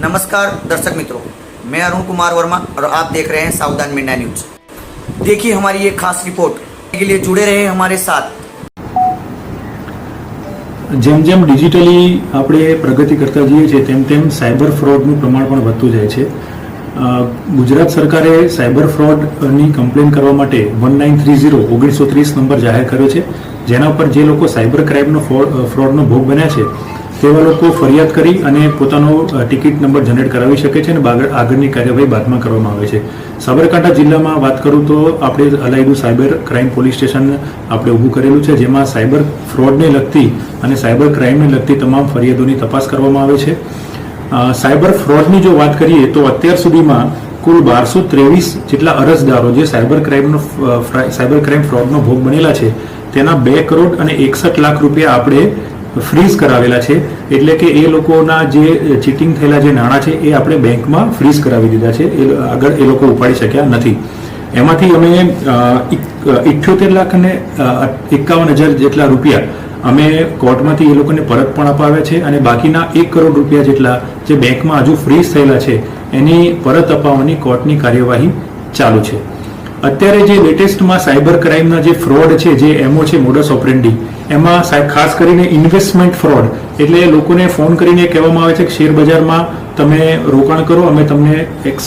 नमस्कार दर्शक मित्रों मैं अरुण कुमार वर्मा और आप देख रहे हैं सावधान मीडिया न्यूज देखिए हमारी ये खास रिपोर्ट के लिए जुड़े रहे हमारे साथ જેમ જેમ ડિજિટલી આપણે પ્રગતિ કરતા જઈએ છીએ તેમ તેમ સાયબર ફ્રોડનું પ્રમાણ પણ વધતું જાય છે અ, ગુજરાત સરકારે સાયબર ફ્રોડની કમ્પ્લેન કરવા માટે વન નાઇન થ્રી ઝીરો ઓગણીસો ત્રીસ નંબર જાહેર કર્યો છે જેના પર જે લોકો સાયબર ક્રાઇમનો ફ્રોડ- ફ્રોડનો ભોગ બન્યા છે તેવા લોકો ફરિયાદ કરી અને પોતાનો ટિકિટ નંબર જનરેટ કરાવી શકે છે અને આગળની કાર્યવાહી બાદમાં કરવામાં આવે છે. સાબરકાંઠા જિલ્લામાં વાત કરું તો આપણે અલાયદું સાયબર ક્રાઇમ પોલીસ સ્ટેશન આપણે ઊભું કરેલું છે, જેમાં સાયબર ફ્રોડને લગતી અને સાયબર ક્રાઇમને લગતી તમામ ફરિયાદોની તપાસ કરવામાં આવે છે. સાયબર ફ્રોડની જો વાત કરીએ તો અત્યાર સુધીમાં કુલ બારસો ત્રેવીસ જેટલા અરજદારો જે સાયબર ક્રાઇમનો સાયબર ક્રાઇમ ફ્રોડનો ભોગ બનેલા છે, તેના બે કરોડ અને એકસઠ લાખ રૂપિયા આપણે ફ્રીઝ કરાવેલા છે. એટલે કે એ લોકોના જે ચીટિંગ થયેલા જે નાણાં છે, એ આપણે બેંકમાં ફ્રીઝ કરાવી દીધા છે. એ આગળ એ લોકો ઉપાડી શક્યા નથી. એમાંથી અમે ઇઠ્યોતેર લાખ અને એકાવન હજાર જેટલા રૂપિયા અમે કોર્ટમાંથી એ લોકોને પરત પણ અપાવ્યા છે અને બાકીના એક કરોડ રૂપિયા જેટલા જે બેંકમાં હજુ ફ્રીઝ થયેલા છે, એની પરત અપાવવાની કોર્ટની કાર્યવાહી ચાલુ છે. અત્યારે જે લેટેસ્ટમાં સાયબર ક્રાઇમના જે ફ્રોડ છે, જે એમઓ છે મોડસ ઓપરેન્ડી એમાં ખાસ કરીને ઇન્વેસ્ટમેન્ટ ફ્રોડ એટલે લોકોને ફોન કરીને કહેવામાં આવે છે કે શેર બજારમાં તમે રોકાણ કરો, અમે તમને એક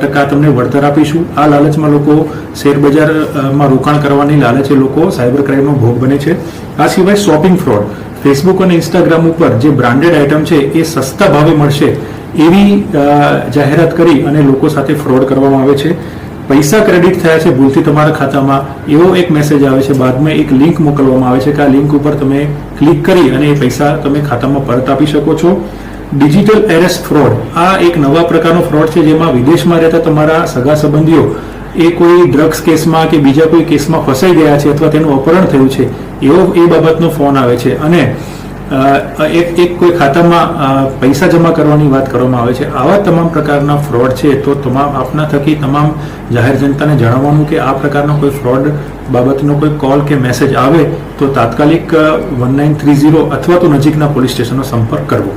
ટકા તમને વળતર આપીશું. આ લાલચમાં લોકો શેર બજારમાં રોકાણ કરવાની લાલચે લોકો સાયબર ક્રાઇમનો ભોગ બને છે. આ સિવાય શોપિંગ ફ્રોડ ફેસબુક અને ઇન્સ્ટાગ્રામ ઉપર જે બ્રાન્ડેડ આઇટમ છે, એ સસ્તા ભાવે મળશે એવી જાહેરાત કરી અને લોકો સાથે ફ્રોડ કરવામાં આવે છે. પૈસા ક્રેડિટ થયા છે ભૂલથી તમારા ખાતામાં, એવો એક મેસેજ આવે છે. બાદમાં એક લિંક મોકલવામાં આવે છે કે આ લિંક ઉપર તમે ક્લિક કરી અને એ પૈસા તમે ખાતામાં પરત આપી શકો છો. ડિજિટલ એરેસ્ટ ફ્રોડ આ એક નવા પ્રકારનો ફ્રોડ છે જેમાં વિદેશમાં રહેતા તમારા સગા સંબંધીઓ એ કોઈ ડ્રગ્સ કેસમાં કે બીજા કોઈ કેસમાં ફસાઈ ગયા છે અથવા તેનું અપહરણ થયું છે. એવો એ બાબતનો ફોન આવે છે. અને એક એક કોઈ ખાતામાં પૈસા જમા કરવાની વાત કરવામાં આવે છે. આવા તમામ પ્રકારના ફ્રોડ છે, તો તમામ આપના થકી તમામ જાહેર જનતાને જણાવવાનું કે આ પ્રકારનો કોઈ ફ્રોડ બાબતનો કોઈ કોલ કે મેસેજ આવે તો તાત્કાલિક વન નાઇન થ્રી ઝીરો અથવા તો નજીકના પોલીસ સ્ટેશનનો સંપર્ક કરવો.